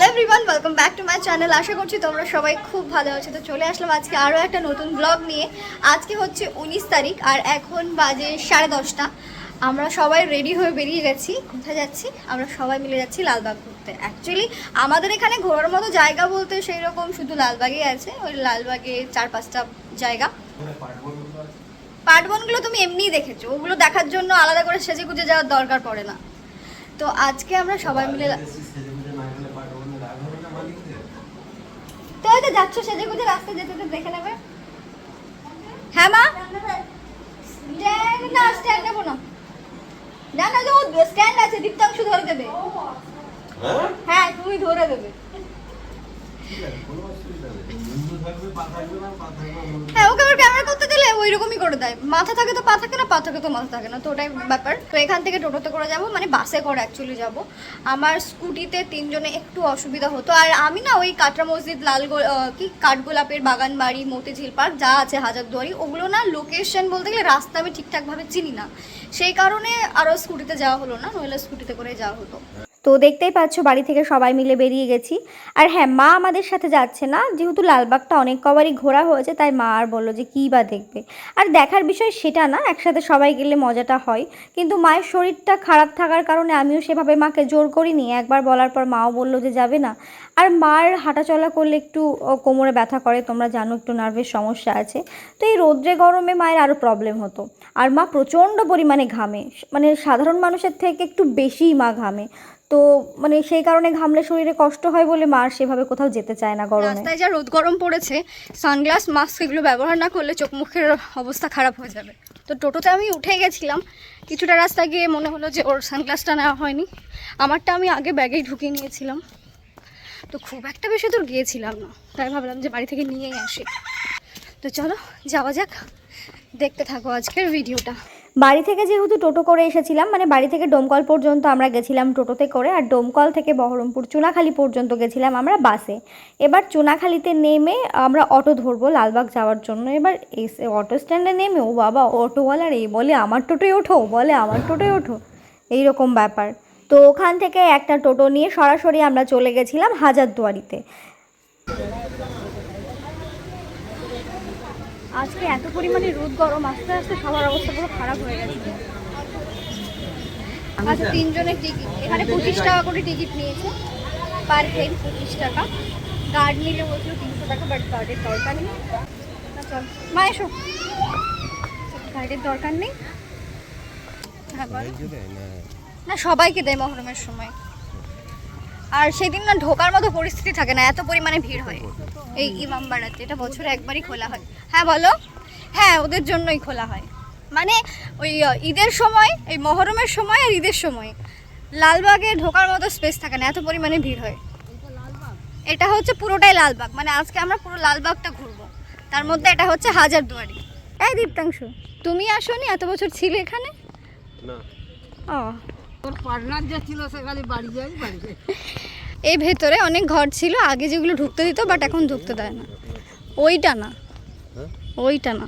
Hello everyone welcome back to my channel আশা করছি তোমরা সবাই খুব ভালো আছো। তো চলে আসলাম আজকে আরও একটা নতুন ব্লগ নিয়ে। আজকে হচ্ছে উনিশ তারিখ আর এখন বাজে সাড়ে দশটা। আমরা সবাই রেডি হয়ে বেরিয়ে গেছি। কোথায় যাচ্ছি? আমরা সবাই মিলে যাচ্ছি লালবাগ ঘুরতে। অ্যাকচুয়ালি আমাদের এখানে ঘোরার মতো জায়গা বলতে সেই রকম শুধু লালবাগই আছে। ওই লালবাগে চার পাঁচটা জায়গা। পাটবনগুলো তুমি এমনিই দেখেছ। ওগুলো দেখার জন্য আলাদা করে সেজে গুজে যাওয়ার দরকার পড়ে না। তো আজকে আমরা সবাই মিলে তো ওই তো যাচ্ছ সেজে গুজে রাস্তায় যেতে যেতে দেখে নেবে। হ্যাঁ মা? স্ট্যান্ড না স্ট্যান্ড নেব না। না না তো স্ট্যান্ড আছে দীপ্তাংশু ধরে দেবে। হ্যাঁ? তুমি ধরে দেবে। হ্যাঁ ওকে আমার ক্যামেরা ওই রকমই করে দেয়। মাথা থাকে তো পা থাকে না, পা থাকে তো মাথা থাকে না, তো ওটাই ব্যাপার। তো এখান থেকে টোটোতে করে যাব মানে বাসে করে অ্যাকচুয়ালি যাব। আমার স্কুটিতে তিনজনে একটু অসুবিধা হতো। আর আমি না ওই কাটরা মসজিদ, লাল কি কাঠগোলাপের বাগান বাড়ি, মতিঝিল পার্ক, যা আছে হাজারদুয়ারি, ওগুলো না লোকেশন বলতে গেলে রাস্তা আমি ঠিকঠাকভাবে চিনি না। সেই কারণে আরও স্কুটিতে যাওয়া হলো না, নইলে স্কুটিতে করে যাওয়া হতো। তো দেখতেই পাচ্ছ বাড়ি থেকে সবাই মিলে বেরিয়ে গেছি। আর হ্যাঁ মা আমাদের সাথে যাচ্ছে না, যেহেতু লালবাগটা অনেক কবারই ঘোরা হয়েছে, তাই মা আর বলল যে কী বা দেখবে। আর দেখার বিষয় সেটা না, একসাথে সবাই গেলে মজাটা হয়। কিন্তু মায়ের শরীরটা খারাপ থাকার কারণে আমিও সেভাবে মাকে জোর করিনি। একবার বলার পর মাও বলল যে যাবে না। আর মার হাঁটাচলা করলে একটু কোমরে ব্যথা করে, তোমরা জানো একটু নার্ভের সমস্যা আছে। তো এই রোদ্রে গরমে মায়ের আরও প্রবলেম হতো। আর মা প্রচণ্ড পরিমাণে ঘামে মানে সাধারণ মানুষের থেকে একটু বেশিই মা ঘামে। তো মানে সেই কারণে ঘামলে শরীরে কষ্ট হয় বলে মা আর সেভাবে কোথাও যেতে চায় না গরমে। রাস্তায় যা রোদ গরম পড়েছে, সানগ্লাস, মাস্ক এগুলো ব্যবহার না করলে চোখ মুখের অবস্থা খারাপ হয়ে যাবে। তো টোটোতে আমি উঠে গেছিলাম, কিছুটা রাস্তা গিয়ে মনে হলো যে ওর সানগ্লাসটা নেওয়া হয়নি। আমারটা আমি আগে ব্যাগেই ঢুকিয়ে নিয়েছিলাম। তো খুব একটা বেশি দূর গিয়েছিলাম না, তাই ভাবলাম যে বাড়ি থেকে নিয়েই আসি। তো চলো, যাওয়া যাক, দেখতে থাকো আজকের ভিডিওটা। বাড়ি থেকে যেহেতু টোটো করে এসেছিলাম মানে বাড়ি থেকে ডোমকল পর্যন্ত আমরা গেছিলাম টোটোতে করে, আর ডোমকল থেকে বহরমপুর চুনাখালি পর্যন্ত গেছিলাম আমরা বাসে। এবার চুনাখালিতে নেমে আমরা অটো ধরবো লালবাগ যাওয়ার জন্য। এবার এসে অটো স্ট্যান্ডে নেমে, ও বাবা, অটোওয়ালার এই বলে, আমার টোটোয় ওঠো বলে, আমার টোটোয় ওঠো। এইরকম ব্যাপার। তো ওখান থেকে একটা টোটো নিয়ে সরাসরি আমরা চলে গেছিলাম হাজারদুয়ারিতে। আজকে এত পরিমাণে রোদ গরম আস্তে আস্তে সবার অবস্থা পুরো খারাপ হয়ে গেছে। আচ্ছা তিনজনের টিকিট। এখানে পঁচিশ টাকা করে টিকিট নিয়েছে। পার হেড পঁচিশ টাকা। গার্ড নিলে বলছিল তিনশো টাকা বাট গার্ডের দরকার নেই। চল। মা এসো। গার্ডের দরকার নেই। হ্যাঁ না সবাইকে দেয় মহরমের সময়। আর সেদিন না ঢোকার মতো পরিস্থিতি থাকে না এত পরিমাণে ভিড় হয়। এই ইমামবাড়াতে এটা বছরে একবারই খোলা হয়। হ্যাঁ বলো? হ্যাঁ ওদের জন্যই খোলা হয়। মানে ওই ঈদের সময় এই মহরমের সময় আর ঈদের সময়। লালবাগে ঢোকার মতো স্পেস থাকে না এত পরিমাণে ভিড় হয়। এটা হচ্ছে পুরোটাই লালবাগ। মানে আজকে আমরা পুরো লালবাগটা ঘুরবো। তার মধ্যে এটা হচ্ছে হাজারদুয়ারি এই দীপ্তাংশু তুমি আসোনি? এত বছর ছিলে এখানে? না। ও তোর পার্টনার যে ছিল সে খালি বাড়ি যাই বাড়ি যাই। এই ভেতরে অনেক ঘর ছিল আগে যেগুলো ঢুকতে দিত বাট এখন ঢুকতে দেয় না। ওইটা না। হ্যাঁ? ওইটা না।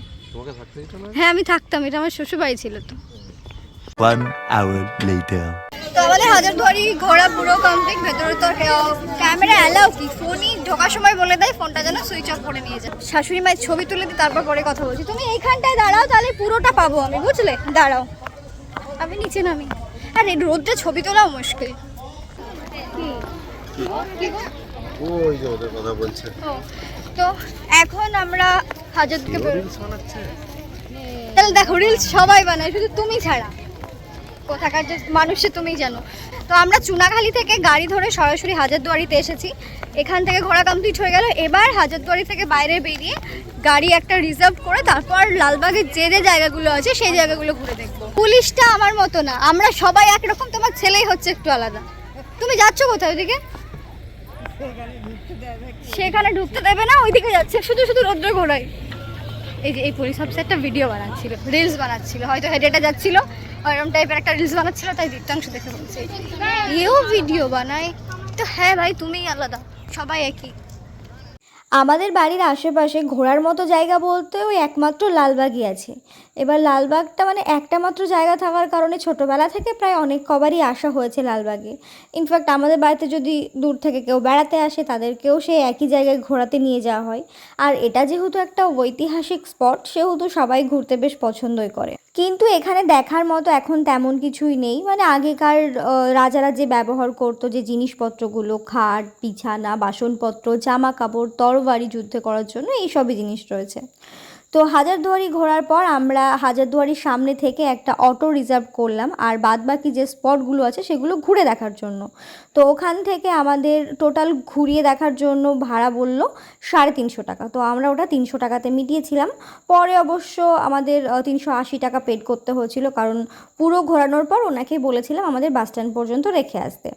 হ্যাঁ আমি থাকতাম এটা আমার শ্বশুরবাড়ি ছিল তো। One hour later. তো আমাদের হাজারদুয়ারি ঘোরা পুরো কমপ্লিট ভেতরে তো ক্যামেরা অ্যালাউ কি? ফোনই ঢোকার সময় বলে দেয় ফোনটা যেন সুইচ অফ করে নিয়ে যায়। শাশুড়ি মায়ের ছবি তুলে দিই তারপর পরে কথা বলছি। তুমি এইখানটায় দাঁড়াও তাহলে পুরোটা পাবো আমি বুঝলে? দাঁড়াও। আমি নিচে নামি। আর এই রোদটা ছবি তোলাও মুশকিল? ওই যে ওদের কথা বলছে। ও, তো এখন আমরা বানাচ্ছে? তাহলে দেখো রিলস সবাই বানায় শুধু তুমি ছাড়া। কোথাকার যে মানুষে তুমি জানো। তো আমরা চুনাখালি থেকে গাড়ি ধরে সরাসরি হাজারদুয়ারিতে এসেছি। এখান থেকে ঘোরা কমপ্লিট হয়ে গেল। এবার হাজারদুয়ারি থেকে বাইরে বেরিয়ে গাড়ি একটা রিজার্ভ করে তারপর লালবাগের যে যে জায়গাগুলো আছে সেই জায়গাগুলো ঘুরে দেখব। পুলিশটা আমার মতো না। আমরা সবাই একরকম, তোমার ছেলেই হচ্ছে একটু আলাদা। তুমি যাচ্ছ কোথায় ওদিকে সেখানে ঢুকতে দেবে না, ওইদিকে যাচ্ছে। শুধু শুধু রৌদ্র ঘোরায়। এই যে, এই পুলিশ অফিসার একটা ভিডিও বানাচ্ছিল রিলস বানাচ্ছিল। হয়তো হেডেটা যাচ্ছিল, ওইরকম টাইপের একটা রিলস বানাচ্ছিল, তাই দীপ্তাংশ দেখে বলছে। এও ভিডিও বানায়। তো হ্যাঁ ভাই, তুমিই আলাদা, সবাই একই। আমাদের বাড়ির আশেপাশে ঘোরার মতো জায়গা বলতে ওই একমাত্র লালবাগই আছে। এবার লালবাগটা মানে একটা মাত্র জায়গা থাকার কারণে ছোটোবেলা থেকে প্রায় অনেক কবারই আসা হয়েছে লালবাগে। ইনফ্যাক্ট আমাদের বাড়িতে যদি দূর থেকে কেউ বেড়াতে আসে, তাদেরকেও সেই একই জায়গায় ঘোরাতে নিয়ে যাওয়া হয়। আর এটা যেহেতু একটা ঐতিহাসিক স্পট, সেহেতু সবাই ঘুরতে বেশ পছন্দই করে। কিন্তু এখানে দেখার মতো এখন তেমন কিছুই নেই। মানে আগেকার রাজারা যে ব্যবহার করতো, যে জিনিসপত্রগুলো, খাট, বিছানা, বাসনপত্র জামা কাপড় তরবারি যুদ্ধ করার জন্য এই সবই জিনিস রয়েছে। তো হাজারদুয়ারি ঘোরার পর আমরা হাজারদুয়ারির সামনে থেকে একটা অটো রিজার্ভ করলাম, আর বাদবাকি যে স্পটগুলো আছে সেগুলো ঘুরে দেখার জন্য। তো ওখান থেকে আমাদের টোটাল ঘুরিয়ে দেখার জন্য ভাড়া বলল সাড়ে তিনশো টাকা। তো আমরা ওটা তিনশো টাকাতে মিটিয়েছিলাম। পরে অবশ্য আমাদের তিনশো আশি টাকা পেড করতে হয়েছিল, কারণ পুরো ঘোরানোর পর ওনাকে বলেছিলাম আমাদের বাস স্ট্যান্ড পর্যন্ত রেখে আসতে।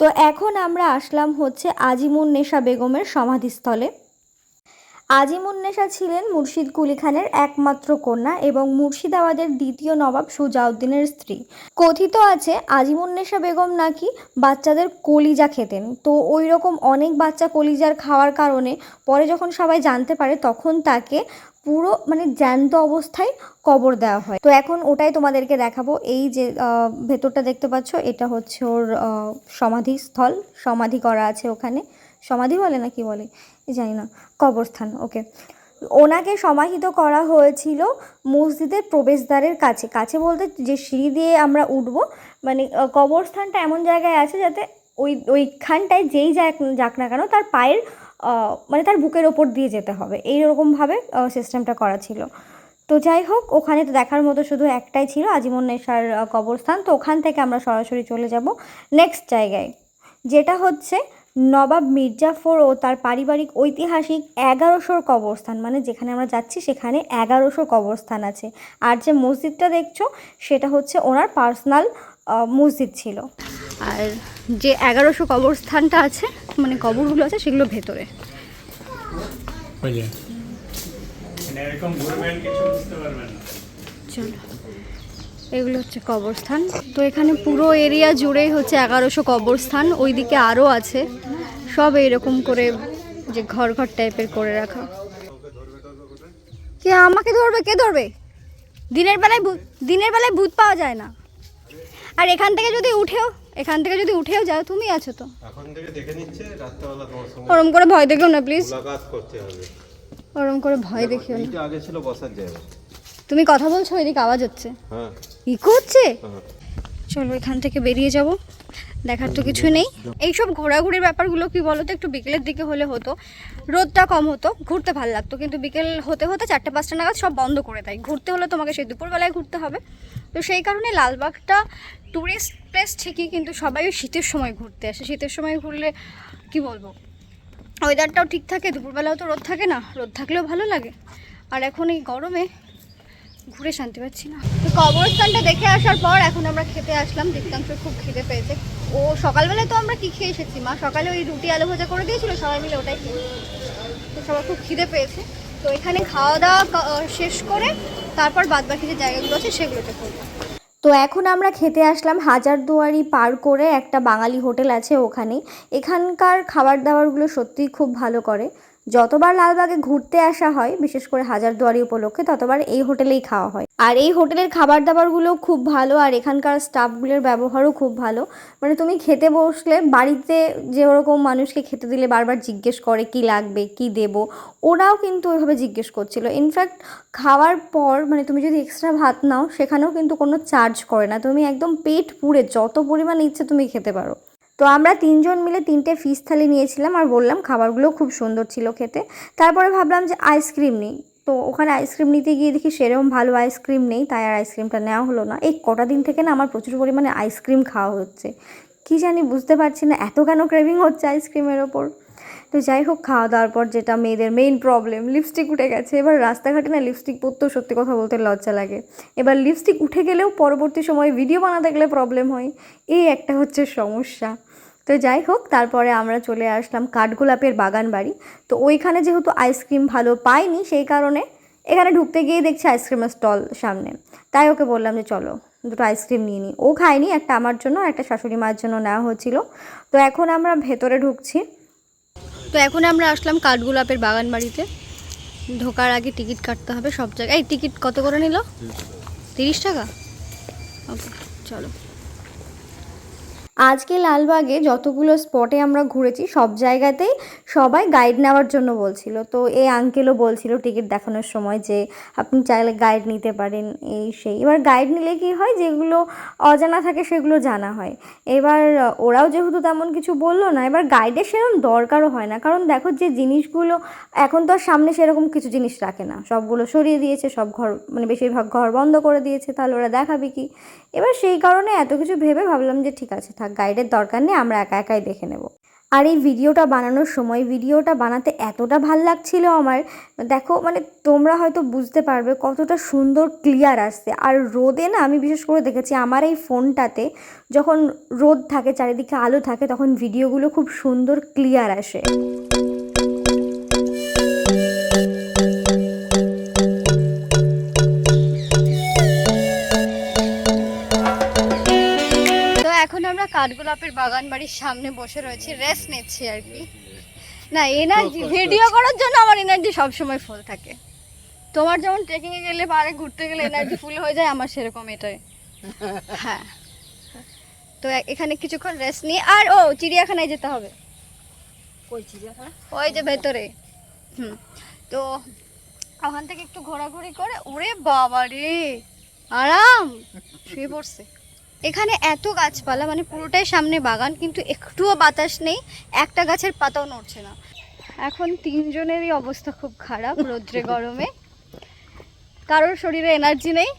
তো এখন আমরা আসলাম হচ্ছে আজিমুন নেশা বেগমের সমাধিস্থলে। আজিমুন্নেসা ছিলেন মুর্শিদ কুলি খানের একমাত্র কন্যা এবং মুর্শিদাবাদের দ্বিতীয় নবাব সুজাউদ্দিনের স্ত্রী। কথিত আছে আজিমুন্নেসা বেগম নাকি বাচ্চাদের কলিজা খেতেন। তো ওই রকম অনেক বাচ্চা কলিজার খাওয়ার কারণে পরে যখন সবাই জানতে পারে, তখন তাকে পুরো মানে জ্যান্ত অবস্থায় কবর দেওয়া হয়। তো এখন ওটাই তোমাদেরকে দেখাবো। এই যে ভেতরটা দেখতে পাচ্ছ, এটা হচ্ছে ওর সমাধিস্থল। সমাধি করা আছে ওখানে। সমাধি বলে না কি বলে? জানি না। কবরস্থান ওকে ওনাকে সমাহিত করা হয়েছিল মসজিদের প্রবেশদ্বারের কাছে। কাছে বলতে যে সিঁড়ি দিয়ে আমরা উঠব মানে কবরস্থানটা এমন জায়গায় আছে যাতে ওই, ওইখানটায় যেই যাক যাক না কেন তার পায়ের মানে তার বুকের ওপর দিয়ে যেতে হবে। এইরকমভাবে সিস্টেমটা করা ছিল। তো যাই হোক, ওখানে তো দেখার মতো শুধু একটাই ছিল, আজিমন নেশার কবরস্থান। তো ওখান থেকে আমরা সরাসরি চলে যাব নেক্সট জায়গায়, যেটা হচ্ছে নবাব মির্জাফর ও তার পারিবারিক ঐতিহাসিক এগারোশোর কবরস্থান মানে যেখানে আমরা যাচ্ছি সেখানে এগারোশো কবরস্থান আছে। আর যে মসজিদটা দেখছ সেটা হচ্ছে ওনার পার্সোনাল মসজিদ ছিল। আর যে এগারোশো কবরস্থানটা আছে মানে কবরগুলো আছে সেগুলো ভেতরে। মানে চলো। এগুলো হচ্ছে কবরস্থান। তো এখানে পুরো এরিয়া জুড়েই হচ্ছে এগারোশো কবরস্থান ওইদিকে আরও আছে। সব এইরকম করে যে ঘর ঘর টাইপের করে রাখা। কে আমাকে ধরবে? কে ধরবে? দিনের বেলায় ভূত দিনের বেলায় ভূত পাওয়া যায় না। আর এখান থেকে যদি উঠেও এখান থেকে যদি উঠেও যাও তুমি আছো তো। এখন থেকে দেখে নিচ্ছে রাত্রেবেলা তোমার সঙ্গে ওরম করে ভয় দেখিও না প্লিজ মুলাকাত করতে হবে। ওরম করে ভয় দেখিও না। আগে ছিল বসার জায়গা। তুমি কথা বলছো ওইদিকে আওয়াজ হচ্ছে। হ্যাঁ। ইকো হচ্ছে হ্যাঁ। চলো এখান থেকে বেরিয়ে যাব। দেখার তো কিছু নেই। এইসব ঘোরাঘুরির ব্যাপারগুলো কি বলো তো একটু বিকেলের দিকে হলে হতো। রোদটা কম হতো ঘুরতে ভালো লাগতো। কিন্তু বিকেল হতে হতে চারটে পাঁচটা নাগাদ সব বন্ধ করে দেয়। ঘুরতে হলে তোমাকে সেই দুপুরবেলায় ঘুরতে হবে। তো সেই কারণে লালবাগটা ট্যুরিস্ট প্লেস ঠিকই কিন্তু সবাই শীতের সময় ঘুরতে আসে। শীতের সময় ঘুরলে কি বলব? ওয়েদারটাও ঠিক থাকে দুপুরবেলাও তো রোদ থাকে না। রোদ থাকলেও ভালো লাগে। আর এখন এই গরমে ঘুরে শান্তি পাচ্ছি না। তো কবরস্থানটা দেখে আসার পর এখন আমরা খেতে আসলাম। দীপ্তাংশ খুব খিদে পেয়েছে। ও সকালবেলায় তো আমরা কি খেয়ে এসেছি? মা সকালে ওই রুটি আলু ভাজা করে দিয়েছিল সবাই মিলে ওটাই খেয়ে তো সবার খুব খিদে পেয়েছে। তো এখানে খাওয়া দাওয়া শেষ করে তারপর বাদবাকি যে জায়গাগুলো আছে সেগুলোতে করব। তো এখন আমরা খেতে আসলাম হাজারদুয়ারি পার করে একটা বাঙালি হোটেল আছে ওখানে। এখানকার খাবার দাবারগুলো সত্যিই খুব ভালো করে। যতবার লালবাগে ঘুরতে আসা হয়, বিশেষ করে হাজারদুয়ারি উপলক্ষে, ততবার এই হোটেলেই খাওয়া হয়। আর এই হোটেলের খাবার দাবারগুলো খুব ভালো, আর এখানকার স্টাফগুলোর ব্যবহারও খুব ভালো। মানে তুমি খেতে বসলে বাড়িতে যে ওরকম মানুষকে খেতে দিলে বারবার জিজ্ঞেস করে, কি লাগবে? কি দেব? ওরাও কিন্তু ওইভাবে জিজ্ঞেস করছিল। ইনফ্যাক্ট খাওয়ার পর মানে তুমি যদি এক্সট্রা ভাত নাও, সেখানেও কিন্তু কোনো চার্জ করে না। তুমি একদম পেট পুড়ে যত পরিমাণ ইচ্ছে তুমি খেতে পারো। তো আমরা তিনজন মিলে তিনটে ফিস থালি নিয়েছিলাম আর বললাম খাবারগুলো খুব সুন্দর ছিল খেতে। তারপরে ভাবলাম যে আইসক্রিম নিই। তো ওখানে আইসক্রিম নিতে গিয়ে দেখি সেরকম ভালো আইসক্রিম নেই, তাই আর আইসক্রিমটা নেওয়া হলো না। এই কটা দিন থেকে না আমার প্রচুর পরিমাণে আইসক্রিম খাওয়া হচ্ছে। কি জানি বুঝতে পারছি না, এত কেন ক্রেভিং হচ্ছে আইসক্রিমের ওপর? তো যাই হোক, খাওয়া দাওয়ার পর যেটা মেয়েদের মেইন প্রবলেম লিপস্টিক উঠে গেছে। এবার রাস্তাঘাটে না লিপস্টিক পরতেও সত্যি কথা বলতে লজ্জা লাগে। এবার লিপস্টিক উঠে গেলেও পরবর্তী সময় ভিডিও বানাতে গেলে প্রবলেম হয়। এই একটা হচ্ছে সমস্যা। তো যাই হোক তারপরে আমরা চলে আসলাম কাঠগোলাপের বাগান বাড়ি। তো ওইখানে যেহেতু আইসক্রিম ভালো পাইনি সেই কারণে এখানে ঢুকতে গিয়ে দেখছি আইসক্রিমের স্টল সামনে। তাই ওকে বললাম যে চলো দুটো আইসক্রিম নিয়ে নিই ও খায়নি একটা আমার জন্য আর একটা শাশুড়ি মায়ের জন্য নেওয়া হয়েছিল তো এখন আমরা ভেতরে ঢুকছি। তো এখন আমরা আসলাম কাঠগোলাপের বাগান বাড়িতে। ঢোকার আগে টিকিট কাটতে হবে সব জায়গায়। এই টিকিট কত করে নিল? তিরিশ টাকা? ওকে চলো। আজকে লালবাগে যতগুলো স্পটে আমরা ঘুরেছি, সব জায়গাতেই সবাই গাইড নেওয়ার জন্য বলছিল। তো এই আঙ্কেলও বলছিল টিকিট দেখানোর সময় যে, আপনি চাইলে গাইড নিতে পারেন, এই সেই। এবার গাইড নিলে কি হয়, যেগুলো অজানা থাকে সেগুলো জানা হয়। এবার ওরাও যেহেতু তেমন কিছু বলল না, এবার গাইডের সেরকম দরকারও হয় না। কারণ দেখো যে জিনিসগুলো এখন তো আর সামনে সেরকম কিছু জিনিস রাখে না। সবগুলো সরিয়ে দিয়েছে, সব ঘর মানে বেশিরভাগ ঘর বন্ধ করে দিয়েছে, তাহলে ওরা দেখাবে কি? এবার সেই কারণে এত কিছু ভেবে ভাবলাম যে, ঠিক আছে, থাক। গাইডের দরকার নেই, আমরা একা একাই দেখে নেব। আর এই ভিডিওটা বানানোর সময়, ভিডিওটা বানাতে এতটা ভালো লাগছিল আমার, দেখো মানে তোমরা হয়তো বুঝতে পারবে কতটা সুন্দর ক্লিয়ার আসছে। আর রোদে না আমি বিশেষ করে দেখেছি আমার এই ফোনটাতে যখন রোদ থাকে, চারিদিকে আলো থাকে, তখন ভিডিওগুলো খুব সুন্দর ক্লিয়ার আসে। কাঠগোলাপের বাগান বাড়ির সামনে বসে রয়েছে রেস্ট নিচ্ছি আর কি। না এনার্জি ভিডিও করার জন্য আমার এনার্জি সবসময় ফুল থাকে। তোমার যেমন ট্রেকিংয়ে গেলে পাহাড়ে ঘুরতে গেলে এনার্জি ফুল হয়ে যায় আমার সেরকম এটাই। হ্যাঁ। তো এখানে কিছুক্ষণ রেস্ট নিয়ে আর ও চিড়িয়াখানায় যেতে হবে। কই চিড়িয়াখানা? ওই যে ভেতরে। হুম। তো ওখান থেকে একটু ঘোরাঘুরি করে ওরে বাবা রে আরাম! শুয়ে পড়ছে। এখানে এত গাছপালা মানে পুরোটাই সামনে বাগান, কিন্তু একটুও বাতাস নেই, একটা গাছের পাতাও নড়ছে না। এখন তিনজনেরই অবস্থা খুব খারাপ, রৌদ্রে গরমে। কারোর শরীরে এনার্জি নেই।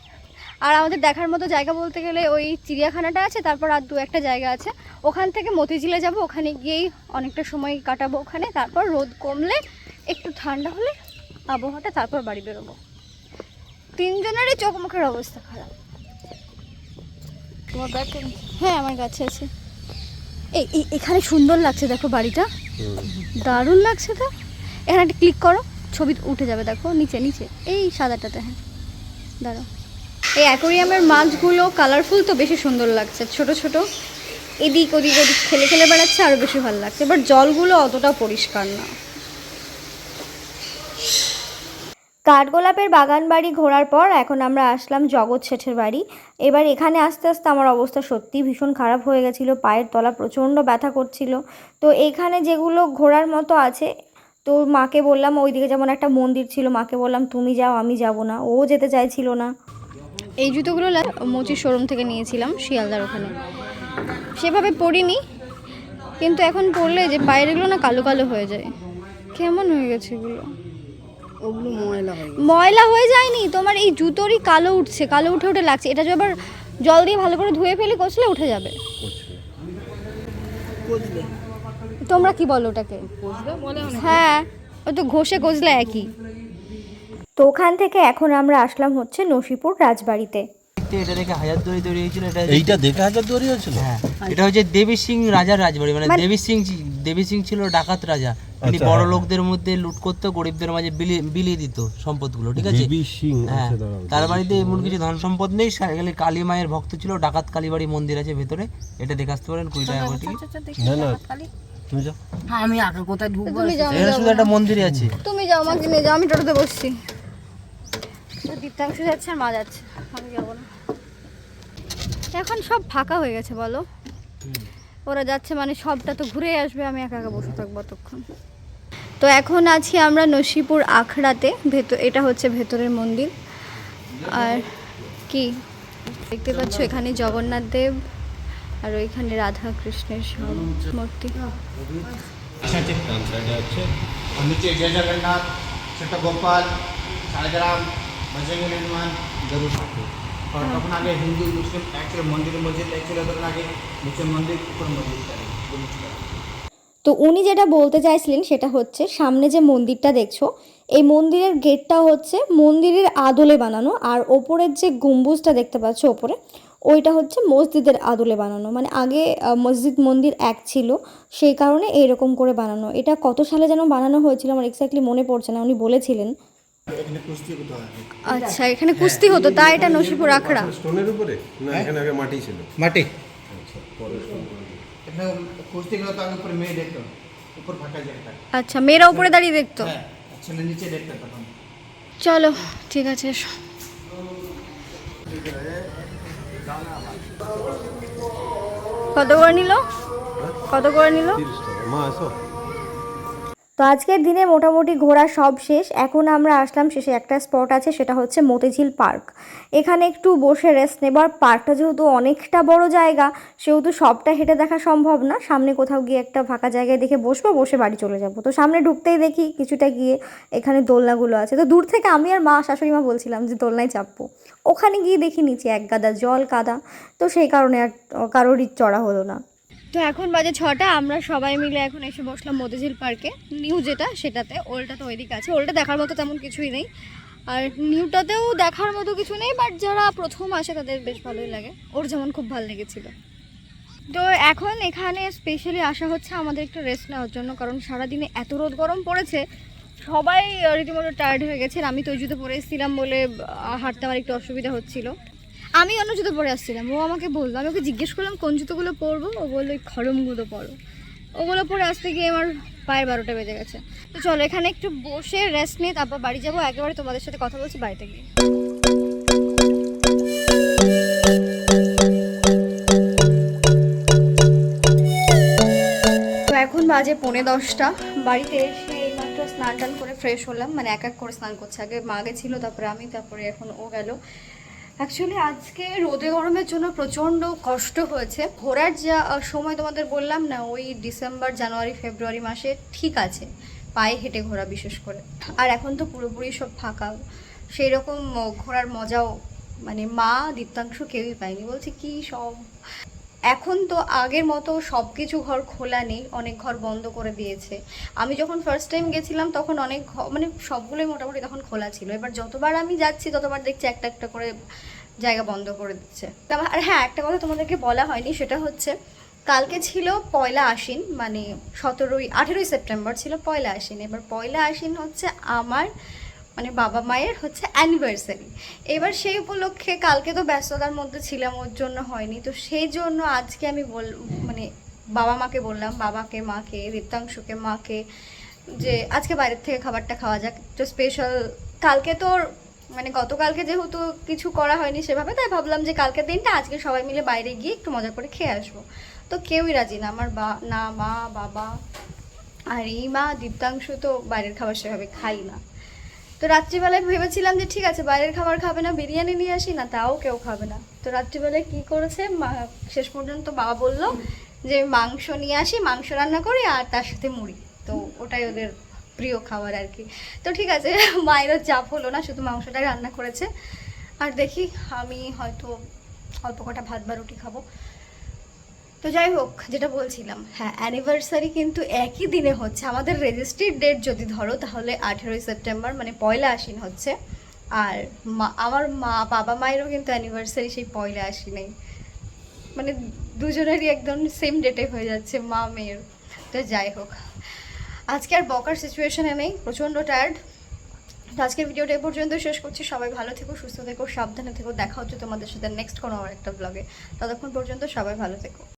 আর আমাদের দেখার মতো জায়গা বলতে গেলে ওই চিড়িয়াখানাটা আছে, তারপর আর দু একটা জায়গা আছে। ওখান থেকে মতিঝিলে যাব, ওখানে গিয়েই অনেকটা সময় কাটাবো ওখানে। তারপর রোদ কমলে, একটু ঠান্ডা হলে আবহাওয়াটা, তারপর বাড়ি বেরোবো। তিনজনেরই চোখ মুখের অবস্থা খারাপ। তোমার হ্যাঁ আমার কাছে আছে। এই এই- এখানে সুন্দর লাগছে দেখো বাড়িটা। দারুণ লাগছে তো। এখানে একটা ক্লিক করো ছবি উঠে যাবে দেখো নিচে নিচে। এই সাদাটাতে হ্যাঁ। দাঁড়াও। এই অ্যাকোরিয়ামের মাছগুলো কালারফুল তো বেশি সুন্দর লাগছে। ছোট ছোট। এদিক ওদিক ওদিক খেলে খেলে বেড়াচ্ছে আরও বেশি ভালো লাগছে। বাট জলগুলো অতটা পরিষ্কার না। কাঠগোলাপের বাগান বাড়ি ঘোরার পর এখন আমরা আসলাম জগৎ শেঠের বাড়ি। এবার এখানে আস্তে আস্তে আমার অবস্থা সত্যিই ভীষণ খারাপ হয়ে গেছিল, পায়ের তলা প্রচণ্ড ব্যথা করছিল। তো এখানে যেগুলো ঘোরার মতো আছে, তো মাকে বললাম ওইদিকে যেমন একটা মন্দির ছিল, মাকে বললাম তুমি যাও, আমি যাব না, ও যেতে চাইছিল না। এই জুতোগুলো মোচির শোরুম থেকে নিয়েছিলাম, শিয়ালদার ওখানে। সেভাবে পরিনি, কিন্তু এখন পরলে যে পায়ের এগুলো না কালো কালো হয়ে যায়। কেমন হয়ে গেছে এগুলো? ওগুলো ময়লা হয়ে ময়লা হয়ে যায়নি? তোমার এই জুতোরই কালো উঠছে কালো উঠে উঠে লাগছে। এটা যদি আবার জল দিয়ে ভালো করে ধুয়ে ফেলি কষলে উঠে যাবে। তোমরা কি বলো ওটাকে? হ্যাঁ ওই তো ঘষে কষলে একই। তো ওখান থেকে এখন আমরা আসলাম হচ্ছে নসিপুর রাজবাড়িতে। এটা দেখে হাজার দুয়ারি তৈরি হয়েছিল এটা হচ্ছে- এইটা দেখে হাজার দুয়ারি হয়েছিল? হ্যাঁ এটা হচ্ছে দেবী সিং রাজার রাজবাড়ি মানে মানে- দেবী সিং দেবী সিং ছিল ডাকাত রাজা। তিনি আচ্ছা, বড় হ্যাঁ। লোকদের মধ্যে লুট করতো গরিবদের মাঝে বিলিয়ে বিলিয়ে দিত সম্পদগুলো ঠিক আছে? হ্যাঁ। তার বাড়িতে এমন কিছু ধন সম্পদ নেই খালি কালী মায়ের ভক্ত ছিল ডাকাত কালীবাড়ি মন্দির আছে ভেতরে এটা দেখে আসতে পারেন কুড়ি টাকা করে টিকিট। না না তুমি যাও। হ্যাঁ আমি আগে কোথায় ঢুকবো? এখানে শুধু একটা মন্দিরই আছে। তুমি যাও আমাকে নিয়ে যাও আমি টোটোতে বসছি। দীপ্তাংশু যাচ্ছে আর মা যাচ্ছে আমি যাব না। এখন সব ফাঁকা হয়ে গেছে বলো। ওরা যাচ্ছে মানে সবটা তো ঘুরে আসবে, আমি একা একা বসে থাকব অতক্ষণ তো এখন আছি আমরা নসিপুর আখড়াতে, ভেতর, এটা হচ্ছে ভেতরের মন্দির। আর কি? দেখতে পাচ্ছ এখানে জগন্নাথ দেব, আর ওইখানে রাধা কৃষ্ণের সব মূর্তি। গোপাল নির্মাণ তখন আগে হিন্দু মুসলিম একচুয়ালি মন্দির মসজিদ একচুয়ালি তখন আগে নিচে মন্দির উপর মসজিদ তো উনি যেটা বলতে চাইছিলেন সেটা হচ্ছে, সামনে যে মন্দিরটা দেখছ, এই মন্দিরের গেটটা হচ্ছে মন্দিরের আদলে বানানো, আর ওপরের যে গম্বুজটা দেখতে পাচ্ছ ওপরে, ওইটা হচ্ছে মসজিদের আদলে বানানো। মানে আগে মসজিদ মন্দির এক ছিল, সেই কারণে এইরকম করে বানানো। এটা কত সালে যেন বানানো হয়েছিল আমার এক্স্যাক্টলি মনে পড়ছে না, উনি বলেছিলেন। এখানে কুস্তি হতো আগে আচ্ছা এখানে কুস্তি হতো তাই এটা নসিপুর আখড়া? স্টোনের উপরে? না এখানে আগে মাটি ছিল। মাটি। জায়গাটা। আচ্ছা মেয়েরা উপরে দাঁড়িয়ে দেখতো? হ্যাঁ ছেলে নিচে দেখতে তখন। চলো ঠিক আছে কত করে নিল? কত করে নিল? মা আসো তো আজকের দিনে মোটামুটি ঘোরা সব শেষ। এখন আমরা আসলাম, শেষে একটা স্পট আছে, সেটা হচ্ছে মতিঝিল পার্ক। এখানে একটু বসে রেস্ট নেবার। পার্কটা যেহেতু অনেকটা বড় জায়গা, সেহেতু সবটা হেঁটে দেখা সম্ভব না। সামনে কোথাও গিয়ে একটা ফাঁকা জায়গায় দেখে বসবো, বসে বাড়ি চলে যাব। তো সামনে ঢুকতেই দেখি কিছুটা গিয়ে এখানে দোলনাগুলো আছে। তো দূর থেকে আমি আর মা, শাশুড়ি মা বলছিলাম যে দোলনায় চাপবো। ওখানে গিয়ে দেখি নিচে এক গাদা জল কাদা। তো সেই কারণে আর কারোরই চড়া হলো না। তো এখন বাজে ছটা, আমরা সবাই মিলে এখন এসে বসলাম মতিঝিল পার্কে নিউ যেটা, সেটাতে। ওল্ডটা তো ওইদিকে আছে। ওল্ডটা দেখার মতো তেমন কিছুই নেই। আর নিউটাতেও দেখার মতো কিছু নেই বাট যারা প্রথম আসে তাদের বেশ ভালোই লাগে। ওর যেমন খুব ভালো লেগেছিল। তো এখন এখানে স্পেশালি আসা হচ্ছে আমাদের একটু রেস্ট নেওয়ার জন্য, কারণ সারাদিনে এত রোদ গরম পড়েছে, সবাই রীতিমতো টায়ার্ড হয়ে গেছে। আমি তো ওই জুতো পরে এসেছিলাম বলে হাঁটতে আমার একটু অসুবিধা হচ্ছিল। আমি অন্য জুতো পরে আসছিলাম। ও আমাকে বলল, আমি ওকে জিজ্ঞেস করলাম, কোন জুতোগুলো পরবো? ও বলল ওই খড়মগুলো পরো। ওগুলো পরে আসতে গিয়ে আমার পায়ের বারোটা বেজে গেছে। তো চলো, এখানে একটু বসে রেস্ট নিয়ে তারপর বাড়ি যাব। একেবারে তোমাদের সাথে কথা বলছি বাড়িতে গিয়ে। এখন বাজে পৌনে দশটা। বাড়িতে এসে এইমাত্র স্নান টান করে ফ্রেশ হলাম। মানে এক এক করে স্নান করছে। আগে মা গেছিল, তারপরে আমি, তারপরে এখন ও গেল। অ্যাকচুয়ালি আজকে রোদে গরমের জন্য প্রচণ্ড কষ্ট হয়েছে। ঘোরার যা সময় তোমাদের বললাম না, ওই ডিসেম্বর জানুয়ারি ফেব্রুয়ারি মাসে ঠিক আছে। পায়ে হেঁটে ঘোরা বিশেষ করে। আর এখন তো পুরোপুরি সব ফাঁকা। সেই রকম ঘোরার মজাও মানে মা দীপ্তাংশ কেউই পায়নি। বলছে, কি সব? এখন তো আগের মতো সব কিছু ঘর খোলা নেই, অনেক ঘর বন্ধ করে দিয়েছে। আমি যখন ফার্স্ট টাইম গেছিলাম, তখন অনেক মানে সবগুলোই মোটামুটি তখন খোলা ছিল। এবার যতবার আমি যাচ্ছি, ততবার দেখছি একটা একটা করে জায়গা বন্ধ করে দিচ্ছে। আর হ্যাঁ একটা কথা তোমাদেরকে বলা হয়নি, সেটা হচ্ছে কালকে ছিল পয়লা আশ্বিন মানে সতেরোই আঠেরোই সেপ্টেম্বর ছিল পয়লা আশ্বিন। এবার পয়লা আশ্বিন হচ্ছে আমার মানে বাবা মায়ের হচ্ছে অ্যানিভার্সারি এবার সেই উপলক্ষে কালকে তো ব্যস্ততার মধ্যে ছিলাম, ওর জন্য হয়নি। তো সেই জন্য আজকে আমি বল মানে বাবা মাকে বললাম, বাবাকে, মাকে, দীপ্তাংশুকে, মাকে, যে আজকে বাইরের থেকে খাবারটা খাওয়া যাক। তো স্পেশাল কালকে তোর মানে গতকালকে যেহেতু কিছু করা হয়নি সেভাবে, তাই ভাবলাম যে কালকের দিনটা আজকে সবাই মিলে বাইরে গিয়ে একটু মজা করে খেয়ে আসব। তো কেউই রাজি না, আমার বা, না মা, বাবা, আর এই মা, দীপ্তাংশু তো বাইরের খাবার সেভাবে খাই না। তো রাত্রিবেলায় ভেবেছিলাম যে ঠিক আছে, বাইরের খাবার খাবে না, বিরিয়ানি নিয়ে আসি, না তাও কেউ খাবে না। তো রাত্রিবেলায় কি করেছে শেষ পর্যন্ত বাবা বলল যে মাংস নিয়ে আসি, মাংস রান্না করি আর তার সাথে মুড়ি। তো ওটাই ওদের প্রিয় খাবার আর কি। তো ঠিক আছে মায়েরও চাপ হলো না, শুধু মাংসটাই রান্না করেছে। আর দেখি, আমি হয়তো অল্প কটা ভাত বা রুটি খাব। তো যাই হোক, যেটা বলছিলাম হ্যাঁ অ্যানিভার্সারি কিন্তু একই দিনে হচ্ছে। আমাদের রেজিস্ট্রিড ডেট যদি ধরো, তাহলে আঠেরোই সেপ্টেম্বর মানে পয়লা আশ্বিন হচ্ছে। আর মা, আমার মা, বাবা মায়েরও কিন্তু অ্যানিভার্সারি সেই পয়লা আশ্বিনেই। মানে দুজনেরই একদম সেম ডেটে হয়ে যাচ্ছে, মা, মেয়ের। তো যাই হোক, আজকে আর বকার সিচুয়েশনে নেই, প্রচণ্ড টায়ার্ড তো আজকের ভিডিওটা এ পর্যন্ত শেষ করছি। সবাই ভালো থেকো, সুস্থ থেকো, সাবধানে থেকো। দেখা হচ্ছে তোমাদের সাথে নেক্সট কোনো আর একটা ব্লগে ততক্ষণ পর্যন্ত সবাই ভালো থেকো।